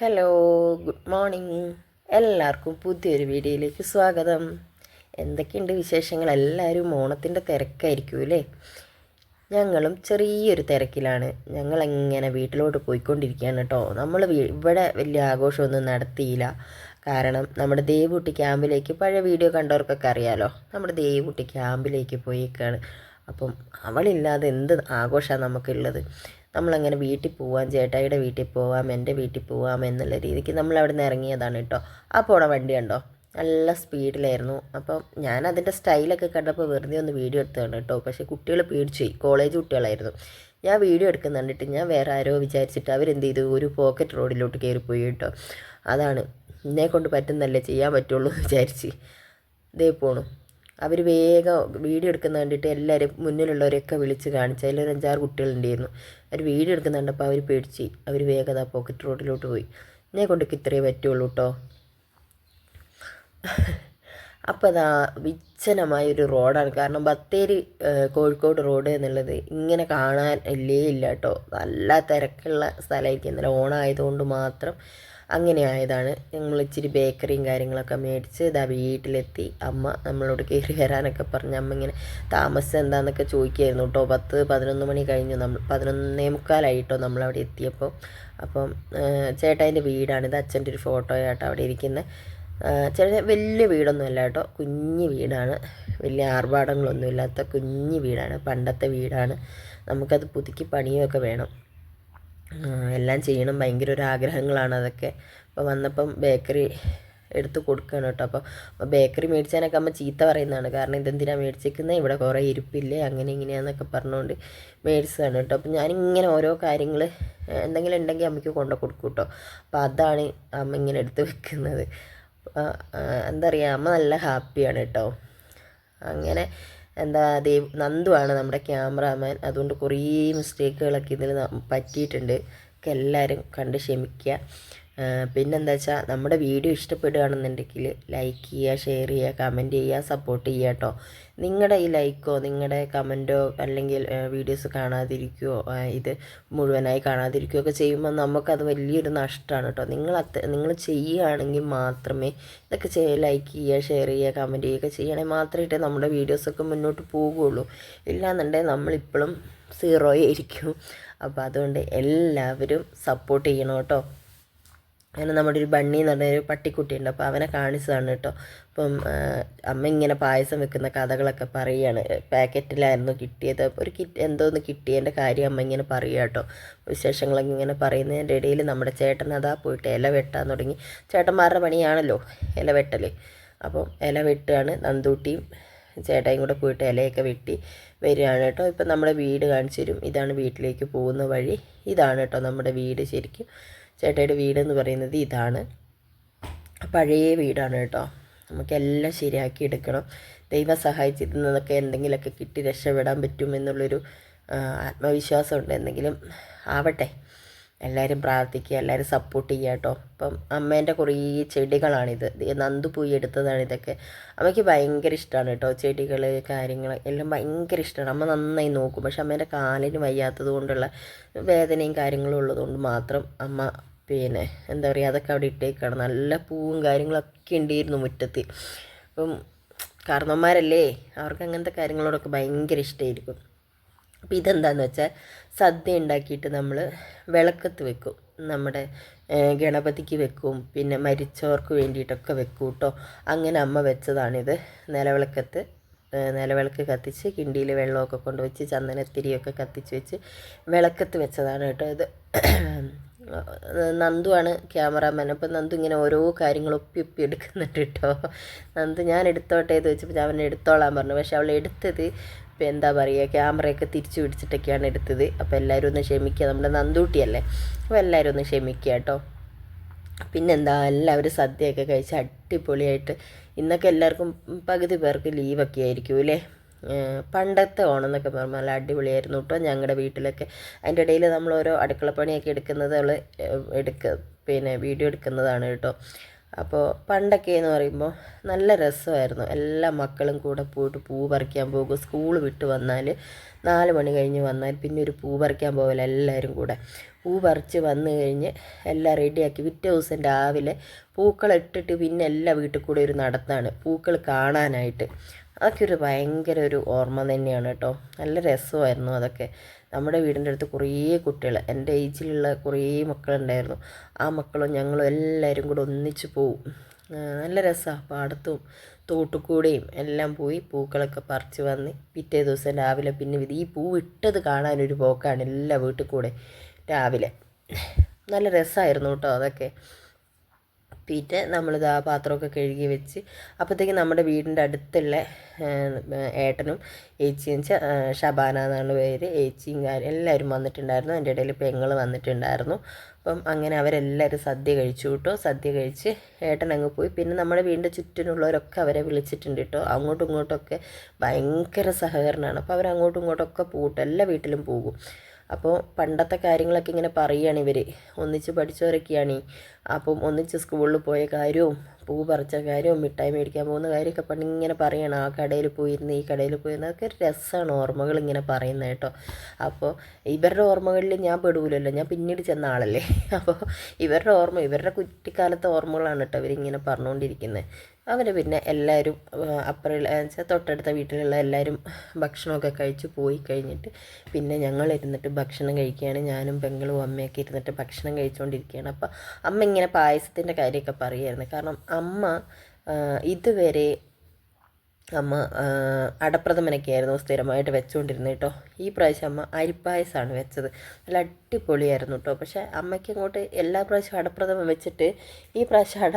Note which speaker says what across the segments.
Speaker 1: Hello good morning എല്ലാവർക്കും പുതിയൊരു വീഡിയോയിലേക്ക് സ്വാഗതം. എന്തൊക്കെയുണ്ട് വിശേഷങ്ങൾ? എല്ലാവരും ഓണത്തിന്റെ തിരക്കായിരിക്കും അല്ലേ? ഞങ്ങളും ചെറിയൊരു തിരക്കിലാണ്. ഞങ്ങൾ എങ്ങനെ വീട്ടിലോട്ട് പോയിക്കൊണ്ടിരിക്കുകയാണ് കേട്ടോ. നമ്മൾ ഇവിടെ വലിയ ആഘോഷമൊന്നും നടത്തിയില്ല. കാരണം നമ്മുടെ ദേവുട്ടി ക്യാമ്പിലേക്ക് പഴയ വീഡിയോ കണ്ടവർക്കൊക്കെ അറിയാലോ. നമ്മുടെ ദേവുട്ടി ക്യാമ്പിലേക്ക് പോയേക്കാണ്. അപ്പം അവളില്ലാതെ എന്ത് ആഘോഷമാണ് നമുക്കുള്ളത്? നമ്മളങ്ങനെ വീട്ടിൽ പോവാം ചേട്ടായിയുടെ വീട്ടിൽ പോവാം എന്റെ വീട്ടിൽ പോവാം എന്നുള്ള രീതിക്ക് നമ്മൾ അവിടെ നിന്ന് ഇറങ്ങിയതാണ് കേട്ടോ. ആ പോണ വണ്ടി കണ്ടോ? നല്ല സ്പീഡിലായിരുന്നു. അപ്പം ഞാൻ അതിന്റെ സ്റ്റൈലൊക്കെ കണ്ടപ്പോൾ വെറുതെ ഒന്ന് വീഡിയോ എടുത്തതാണ് കേട്ടോ. പക്ഷേ കുട്ടികൾ പേടിച്ചു പോയി. കോളേജ് കുട്ടികളായിരുന്നു. ഞാൻ വീഡിയോ എടുക്കുന്ന കണ്ടിട്ട് ഞാൻ വേറെ ആരോ വിചാരിച്ചിട്ട് അവരെന്ത് ചെയ്തു? ഒരു പോക്കറ്റ് റോഡിലോട്ട് കയറിപ്പോയി കേട്ടോ. അതാണ്. എന്നെ കൊണ്ട് പറ്റുന്നല്ലേ ചെയ്യാൻ പറ്റുള്ളൂ വിചാരിച്ച്. ഇതേ പോണു. അവർ വേഗം വീഡിയോ എടുക്കുന്ന കണ്ടിട്ട് എല്ലാവരും മുന്നിലുള്ളവരെയൊക്കെ വിളിച്ച് കാണിച്ചു അതിലൊരു അഞ്ചാറ് കുട്ടികളുണ്ടായിരുന്നു അവർ വീഡിയോ എടുക്കുന്ന കണ്ടപ്പോൾ അവർ പേടിച്ച് അവർ വേഗം പോക്കറ്റ് റോഡിലോട്ട് പോയി. എന്നെ കൊണ്ടൊക്കെ ഇത്രയേ പറ്റുള്ളൂ കേട്ടോ അപ്പോൾ അതാ വിച്ഛനമായൊരു റോഡാണ്. കാരണം ബത്തേരി കോഴിക്കോട് റോഡ് എന്നുള്ളത് ഇങ്ങനെ കാണാൻ ഇല്ലേ ഇല്ല കേട്ടോ. നല്ല തിരക്കുള്ള സ്ഥലമായിരിക്കും. ഇന്നലെ ഓണമായതുകൊണ്ട് മാത്രം അങ്ങനെ ആയതാണ്. ഞങ്ങൾ ഇച്ചിരി ബേക്കറിയും കാര്യങ്ങളൊക്കെ മേടിച്ച് ഇതാ വീട്ടിലെത്തി. അമ്മ നമ്മളോട് കയറി വരാനൊക്കെ പറഞ്ഞ് അമ്മ ഇങ്ങനെ താമസം എന്താണെന്നൊക്കെ ചോദിക്കുമായിരുന്നു കേട്ടോ. പത്ത് പതിനൊന്ന് മണി കഴിഞ്ഞു. നമ്മൾ പതിനൊന്നേ മുക്കാലായിട്ടോ നമ്മളവിടെ എത്തിയപ്പോൾ. അപ്പം ചേട്ടായിന്റെ വീടാണിത് അച്ഛന്റെ ഒരു ഫോട്ടോ ആയിട്ട് അവിടെ ഇരിക്കുന്നത് ചേട്ടൻ വലിയ വീടൊന്നുമല്ല കേട്ടോ. കുഞ്ഞ് വീടാണ്. വലിയ ആർഭാടങ്ങളൊന്നും ഇല്ലാത്ത കുഞ്ഞ് വീടാണ്. പണ്ടത്തെ വീടാണ്. നമുക്കത് പുതുക്കി പണിയൊക്കെ വേണം. എല്ലാം ചെയ്യണം. ഭയങ്കര ഒരു ആഗ്രഹങ്ങളാണ് അതൊക്കെ. അപ്പോൾ വന്നപ്പം ബേക്കറി എടുത്ത് കൊടുക്കുകയാണ് കേട്ടോ. അപ്പോൾ ബേക്കറി മേടിച്ചാനൊക്കെ അമ്മ ചീത്ത പറയുന്നതാണ്. കാരണം ഇതെന്തിനാണ് മേടിച്ചേക്കുന്നത് ഇവിടെ കുറേ ഇരിപ്പില്ലേ? അങ്ങനെ ഇങ്ങനെയാണെന്നൊക്കെ പറഞ്ഞുകൊണ്ട് മേടിച്ചതാണ് കേട്ടോ. അപ്പോൾ ഞാനിങ്ങനെ ഓരോ കാര്യങ്ങൾ എന്തെങ്കിലും ഉണ്ടെങ്കിൽ അമ്മയ്ക്ക് കൊണ്ടു കൊടുക്കും കേട്ടോ. അപ്പോൾ അതാണ് അമ്മ ഇങ്ങനെ എടുത്ത് വെക്കുന്നത്. എന്താ പറയുക അമ്മ നല്ല ഹാപ്പിയാണ് കേട്ടോ. അങ്ങനെ എന്താ ദേവ് നന്ദുവാണ് നമ്മുടെ ക്യാമറാമാൻ. അതുകൊണ്ട് കുറേ മിസ്റ്റേക്കുകളൊക്കെ ഇതിൽ പറ്റിയിട്ടുണ്ട്. എല്ലാവരും കണ്ട് ക്ഷമിക്കുക പിന്നെന്താ വെച്ചാൽ നമ്മുടെ വീഡിയോ ഇഷ്ടപ്പെടുകയാണെന്നുണ്ടെങ്കിൽ ലൈക്ക് ചെയ്യുക ഷെയർ ചെയ്യുക കമന്റ് ചെയ്യുക സപ്പോർട്ട് ചെയ്യുക കേട്ടോ നിങ്ങളുടെ ഈ ലൈക്കോ നിങ്ങളുടെ കമന്റോ അല്ലെങ്കിൽ വീഡിയോസ് കാണാതിരിക്കുകയോ ഇത് മുഴുവനായി കാണാതിരിക്കുകയോ ഒക്കെ ചെയ്യുമ്പോൾ നമുക്കത് വലിയൊരു നഷ്ടമാണ് കേട്ടോ നിങ്ങൾ അത്ര നിങ്ങൾ ചെയ്യുകയാണെങ്കിൽ മാത്രമേ ഇതൊക്കെ ചെയ്യ ലൈക്ക് ചെയ്യുക ഷെയർ ചെയ്യുക കമന്റ് ചെയ്യുക ചെയ്യണമെങ്കിൽ മാത്രമേ നമ്മുടെ വീഡിയോസൊക്കെ മുന്നോട്ട് പോകുള്ളൂ. ഇല്ലാന്നുണ്ടെങ്കിൽ നമ്മളിപ്പോഴും സീറോയായിരിക്കും അപ്പോൾ അതുകൊണ്ട് എല്ലാവരും സപ്പോർട്ട് ചെയ്യണം കേട്ടോ അങ്ങനെ നമ്മുടെ ഒരു ബണ്ണി എന്ന് പറഞ്ഞൊരു പട്ടിക്കുട്ടിയുണ്ട് അപ്പോൾ അവനെ കാണിച്ചതാണ് കേട്ടോ. അപ്പം അമ്മ ഇങ്ങനെ പായസം വെക്കുന്ന കഥകളൊക്കെ പറയുകയാണ് പാക്കറ്റിലായിരുന്നു കിട്ടിയത്. ഒരു കിറ്റ് എന്തോന്ന് കിട്ടിയതിന്റെ കാര്യം അമ്മ ഇങ്ങനെ പറയുക കേട്ടോ. വിശേഷങ്ങളൊക്കെ ഇങ്ങനെ പറയുന്നതിന്റെ ഇടയിൽ നമ്മുടെ ചേട്ടൻ അതാ പോയിട്ട് ഇല വെട്ടാൻ തുടങ്ങി. ചേട്ടന്മാരുടെ പണിയാണല്ലോ ഇല വെട്ടൽ അപ്പം ഇല വെട്ടുകയാണ് നന്ദൂട്ടിയും ചേട്ടായും കൂടെ പോയിട്ട് ഇലയൊക്കെ വെട്ടി വരികയാണ് കേട്ടോ. ഇപ്പം നമ്മുടെ വീട് കാണിച്ചു തരും. ഇതാണ് വീട്ടിലേക്ക് പോകുന്ന വഴി. ഇതാണ് കേട്ടോ നമ്മുടെ വീട് ശരിക്കും. ചേട്ടയുടെ വീടെന്ന് പറയുന്നത് ഇതാണ്. പഴയ വീടാണ് കേട്ടോ. നമുക്കെല്ലാം ശരിയാക്കി എടുക്കണം. ദൈവം സഹായിച്ചിരുന്നതൊക്കെ എന്തെങ്കിലുമൊക്കെ കിട്ടി രക്ഷപ്പെടാൻ പറ്റുമെന്നുള്ളൊരു ആത്മവിശ്വാസമുണ്ട്. എന്തെങ്കിലും ആവട്ടെ. എല്ലാവരും പ്രാർത്ഥിക്കുക എല്ലാവരും സപ്പോർട്ട് ചെയ്യുക കേട്ടോ. അപ്പം അമ്മേന്റെ കുറേ ചെടികളാണിത്. നന്ദു പൂയി എടുത്തതാണ് ഇതൊക്കെ. അമ്മയ്ക്ക് ഭയങ്കര ഇഷ്ടമാണ് കേട്ടോ ചെടികൾ കാര്യങ്ങൾ എല്ലാം ഭയങ്കര ഇഷ്ടമാണ് അമ്മ നന്നായി നോക്കും. പക്ഷെ അമ്മേന്റെ കാലിന് വയ്യാത്തത് കൊണ്ടുള്ള വേദനയും കാര്യങ്ങളും ഉള്ളതുകൊണ്ട് മാത്രം അമ്മ പിന്നെ എന്താ പറയുക അതൊക്കെ അവിടെ ഇട്ടേക്കാണ്. നല്ല പൂവും കാര്യങ്ങളൊക്കെ ഉണ്ടായിരുന്നു മുറ്റത്ത്. അപ്പം കാരണന്മാരല്ലേ അവർക്ക് അങ്ങനത്തെ കാര്യങ്ങളോടൊക്കെ ഭയങ്കര ഇഷ്ടമായിരിക്കും അപ്പോൾ ഇതെന്താന്ന് വെച്ചാൽ സദ്യ ഉണ്ടാക്കിയിട്ട് നമ്മൾ വിളക്കത്ത് വെക്കും. നമ്മുടെ ഗണപതിക്ക് വെക്കും. പിന്നെ മരിച്ചവർക്ക് വേണ്ടിയിട്ടൊക്കെ വെക്കും കേട്ടോ അങ്ങനെ അമ്മ വെച്ചതാണിത്. നിലവിളക്കത്ത് നിലവിളക്ക് കത്തിച്ച് കിണ്ടിയിൽ വെള്ളമൊക്കെ കൊണ്ടുവച്ച് ചന്ദനത്തിരിയൊക്കെ കത്തിച്ച് വെച്ച് വിളക്കത്ത് വെച്ചതാണ് കേട്ടോ ഇത്. നന്ദുവാണ് ക്യാമറാമാൻ. അപ്പം നന്ദു ഇങ്ങനെ ഓരോ കാര്യങ്ങൾ ഒപ്പി ഒപ്പി എടുക്കുന്നുണ്ട് കേട്ടോ നന്ദു ഞാൻ എടുത്തോട്ടേ എന്ന് വെച്ചപ്പോൾ അവൻ എടുത്തോളാൻ പറഞ്ഞു. പക്ഷെ അവൾ എടുത്തത് ഇപ്പം എന്താ പറയുക ക്യാമറയൊക്കെ തിരിച്ചു പിടിച്ചിട്ടൊക്കെയാണ് എടുത്തത്. അപ്പോൾ എല്ലാവരും ഒന്ന് ക്ഷമിക്കുക നമ്മുടെ നന്ദൂട്ടിയല്ലേ അപ്പോൾ എല്ലാവരും ഒന്ന് ക്ഷമിക്കുക കേട്ടോ. പിന്നെന്താ എല്ലാവരും സദ്യയൊക്കെ കഴിച്ച് അടിപൊളിയായിട്ട് ഇന്നൊക്കെ എല്ലാവർക്കും പകുതി പേർക്ക് ലീവൊക്കെ ആയിരിക്കും അല്ലേ? പണ്ടത്തെ ഓണം എന്നൊക്കെ പറഞ്ഞാൽ നല്ല അടിപൊളിയായിരുന്നു കേട്ടോ ഞങ്ങളുടെ വീട്ടിലൊക്കെ. അതിന്റെ ഇടയിൽ നമ്മൾ ഓരോ അടുക്കളപ്പണിയൊക്കെ എടുക്കുന്നത് എടുക്ക പിന്നെ വീഡിയോ എടുക്കുന്നതാണ് കേട്ടോ. അപ്പോൾ പണ്ടൊക്കെ എന്ന് പറയുമ്പോൾ നല്ല രസമായിരുന്നു. എല്ലാ മക്കളും കൂടെ പോയിട്ട് പൂ പറിക്കാൻ പോകും. സ്കൂൾ വിട്ട് വന്നാൽ നാല് മണി കഴിഞ്ഞ് വന്നാൽ പിന്നെ ഒരു പൂ പറിക്കാൻ പോകില്ല എല്ലാവരും കൂടെ. പൂ പറിച്ച് വന്നു കഴിഞ്ഞ് എല്ലാം റെഡിയാക്കി പിറ്റേ ദിവസം രാവിലെ പൂക്കളിട്ടിട്ട് പിന്നെ എല്ലാ വീട്ടിൽ കൂടെ ഒരു നടത്താണ്. പൂക്കൾ കാണാനായിട്ട്. അതൊക്കെ ഒരു ഭയങ്കര ഒരു ഓർമ്മ തന്നെയാണ് കേട്ടോ. നല്ല രസമായിരുന്നു അതൊക്കെ. നമ്മുടെ വീടിന്റെ അടുത്ത് കുറേ കുട്ടികൾ എന്റെ ഏജിലുള്ള കുറേ മക്കളുണ്ടായിരുന്നു. ആ മക്കളും ഞങ്ങളും എല്ലാവരും കൂടെ ഒന്നിച്ച് പോവും. നല്ല രസമാണ് പാടത്തും തോട്ടുകൂടെയും എല്ലാം പോയി പൂക്കളൊക്കെ പറിച്ച് വന്ന് പിറ്റേ ദിവസം രാവിലെ പിന്നെ ഈ പൂ ഇട്ടത് കാണാനൊരു പോക്കാണ് എല്ലാ വീട്ടിൽ കൂടെ രാവിലെ. നല്ല രസമായിരുന്നു കേട്ടോ അതൊക്കെ. പിന്നെ നമ്മളിത് ആ പാത്രമൊക്കെ കഴുകി വെച്ച് അപ്പോഴത്തേക്ക് നമ്മുടെ വീടിന്റെ അടുത്തുള്ള ഏട്ടനും ഏച്ചിയും ഷബാന എന്നാണ് പേര്. ഏച്ചിയും എല്ലാവരും വന്നിട്ടുണ്ടായിരുന്നു. എന്റെ ഇടയിൽ പെങ്ങൾ വന്നിട്ടുണ്ടായിരുന്നു. അപ്പം അങ്ങനെ അവരെല്ലാവരും സദ്യ കഴിച്ചു കേട്ടോ. സദ്യ കഴിച്ച് ഏട്ടൻ അങ്ങ് പോയി. പിന്നെ നമ്മുടെ വീടിന്റെ ചുറ്റിനുള്ളവരൊക്കെ അവരെ വിളിച്ചിട്ടുണ്ട് കേട്ടോ. അങ്ങോട്ടും ഇങ്ങോട്ടൊക്കെ ഭയങ്കര സഹകരണമാണ്. അപ്പോൾ അവരങ്ങോട്ടും ഇങ്ങോട്ടൊക്കെ പോകട്ടെ എല്ലാ വീട്ടിലും പോകും. അപ്പോൾ പണ്ടത്തെ കാര്യങ്ങളൊക്കെ ഇങ്ങനെ പറയുകയാണ് ഇവർ ഒന്നിച്ച് പഠിച്ചവരൊക്കെയാണ്. അപ്പം ഒന്നിച്ച് സ്കൂളിൽ പോയ കാര്യവും പൂ പറിച്ച കാര്യവും മിഠായി മേടിക്കാൻ പോകുന്ന കാര്യമൊക്കെ പണ്ട് ഇങ്ങനെ പറയണം. ആ കടയിൽ പോയിരുന്നു ഈ കടയിൽ പോയിരുന്നു അതൊക്കെ ഒരു രസമാണ് ഓർമ്മകൾ ഇങ്ങനെ പറയുന്നത് കേട്ടോ. അപ്പോൾ ഇവരുടെ ഓർമ്മകളിൽ ഞാൻ പെടൂലല്ലോ. ഞാൻ പിന്നീട് ചെന്ന ആളല്ലേ. അപ്പോൾ ഇവരുടെ ഓർമ്മ ഇവരുടെ കുട്ടിക്കാലത്തെ ഓർമ്മകളാണ് കേട്ടോ ഇവരിങ്ങനെ പറഞ്ഞുകൊണ്ടിരിക്കുന്നത്. അവർ പിന്നെ എല്ലാവരും അപ്പുറമുള്ള വെച്ചാൽ തൊട്ടടുത്ത വീട്ടിലുള്ള എല്ലാവരും ഭക്ഷണമൊക്കെ കഴിച്ച് പോയി കഴിഞ്ഞിട്ട് പിന്നെ ഞങ്ങൾ ഇരുന്നിട്ട് ഭക്ഷണം കഴിക്കുകയാണ്. ഞാനും പെങ്ങളും അമ്മയൊക്കെ ഇരുന്നിട്ട് ഭക്ഷണം കഴിച്ചുകൊണ്ടിരിക്കുകയാണ് അപ്പോൾ അമ്മ ഇങ്ങനെ പായസത്തിന്റെ കാര്യമൊക്കെ പറയുമായിരുന്നു കാരണം അമ്മ ഇതുവരെ അമ്മ അടപ്രഥമനൊക്കെയായിരുന്നു സ്ഥിരമായിട്ട് വെച്ചുകൊണ്ടിരുന്നത് കേട്ടോ. ഈ പ്രാവശ്യം അമ്മ അരിപ്പായസമാണ് വെച്ചത്. നല്ല അടിപൊളിയായിരുന്നു കേട്ടോ. പക്ഷേ അമ്മയ്ക്ക് ഇങ്ങോട്ട് എല്ലാ പ്രാവശ്യവും അടപ്രഥമൻ വെച്ചിട്ട് ഈ പ്രാവശ്യം അട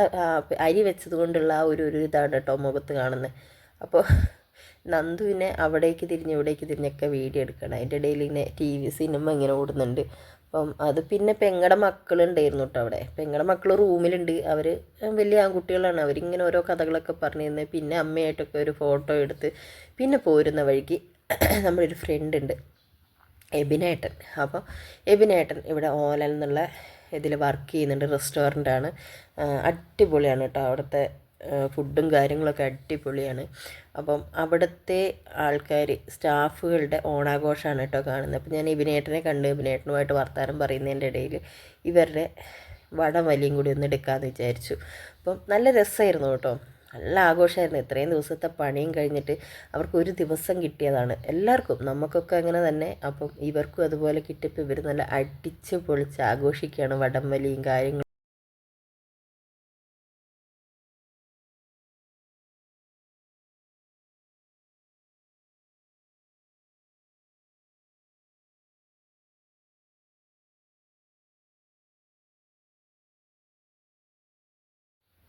Speaker 1: അരി വെച്ചത് കൊണ്ടുള്ള ആ ഒരു ഒരു ഇതാണ് കേട്ടോ മുഖത്ത് കാണുന്നത്. അപ്പോൾ നന്ദുവിനെ അവിടേക്ക് തിരിഞ്ഞ് ഇവിടേക്ക് തിരിഞ്ഞൊക്കെ വീഡിയോ എടുക്കണം അതിന്റെ ഇടയിൽ ഇങ്ങനെ ടി വി സിനിമ ഇങ്ങനെ ഓടുന്നുണ്ട്. അപ്പം അത് പിന്നെ പെങ്ങളുടെ മക്കളുണ്ടായിരുന്നു കേട്ടോ അവിടെ. പെങ്ങളുടെ മക്കൾ റൂമിലുണ്ട്. അവർ വലിയ ആൺകുട്ടികളാണ്. അവരിങ്ങനെ ഓരോ കഥകളൊക്കെ പറഞ്ഞു തന്നെ പിന്നെ അമ്മയായിട്ടൊക്കെ ഒരു ഫോട്ടോ എടുത്ത് പിന്നെ പോരുന്ന വഴിക്ക് നമ്മുടെ ഒരു ഫ്രണ്ട് ഉണ്ട്. എബിനേട്ടൻ. അപ്പോൾ എബിനേട്ടൻ ഇവിടെ ഓലൽ എന്നുള്ള ഇതിൽ വർക്ക് ചെയ്യുന്നുണ്ട്. റെസ്റ്റോറന്റാണ് അടിപൊളിയാണ് കേട്ടോ അവിടുത്തെ ഫുഡും കാര്യങ്ങളൊക്കെ അടിപൊളിയാണ്. അപ്പം അവിടുത്തെ ആൾക്കാർ സ്റ്റാഫുകളുടെ ഓണാഘോഷമാണ് കേട്ടോ കാണുന്നത്. അപ്പം ഞാൻ ഇബിനേട്ടനെ കണ്ട് ഇബിനേട്ടനുമായിട്ട് വർത്താനം പറയുന്നതിന്റെ ഇടയിൽ ഇവരുടെ വടം വലിയും കൂടി ഒന്ന് എടുക്കാമെന്ന് വിചാരിച്ചു. അപ്പം നല്ല രസമായിരുന്നു കേട്ടോ. നല്ല ആഘോഷമായിരുന്നു. ഇത്രയും ദിവസത്തെ പണിയും കഴിഞ്ഞിട്ട് അവർക്ക് ഒരു ദിവസം കിട്ടിയതാണ്. എല്ലാവർക്കും നമുക്കൊക്കെ അങ്ങനെ തന്നെ. അപ്പം ഇവർക്കും അതുപോലെ കിട്ടിയപ്പോൾ ഇവർ നല്ല അടിച്ച് പൊളിച്ച് ആഘോഷിക്കുകയാണ് വടംവലിയും കാര്യങ്ങളും.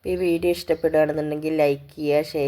Speaker 1: ഈ വീഡിയോ ഇഷ്ടപ്പെടുകയാണെന്നുണ്ടെങ്കിൽ ലൈക്ക് ചെയ്യുക ഷെയർ